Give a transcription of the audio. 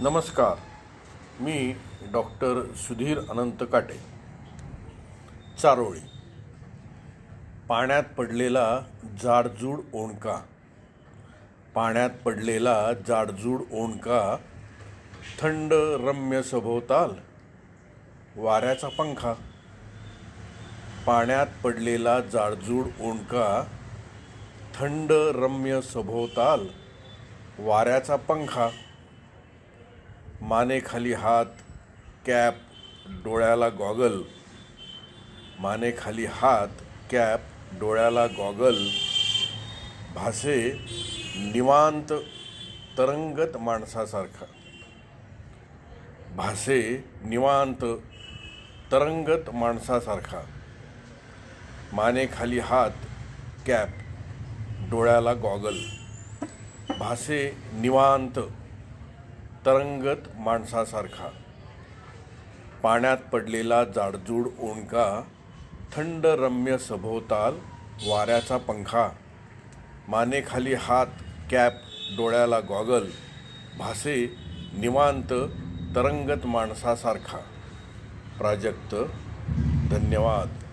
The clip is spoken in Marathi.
नमस्कार मी डॉक्टर सुधीर अनंत काटे चारोळी. पाण्यात पडलेला जाडजूड ओणका. पाण्यात पडलेला जाडजूड ओणका थंड रम्य सभोवताल वाऱ्याचा पंखा. पाण्यात पडलेला जाडजूड ओणका थंड रम्य सभोवताल वाऱ्याचा पंखा. मानेखाली हात कॅप डोळ्याला गॉगल. मानेखाली हात कॅप डोळ्याला गॉगल. भासे निवांत तरंगत माणसासारखा. भासे निवांत तरंगत माणसासारखा. मानेखाली हात कॅप डोळ्याला गॉगल. भासे निवांत तरंगत माणसासारखा. पाण्यात पडलेला जाडजूड ओंडका थंड रम्य सभोवताल वाऱ्याचा पंखा मानेखाली हात कॅप डोळ्याला गॉगल भासे निवांत तरंगत माणसासारखा. प्राजक्त धन्यवाद.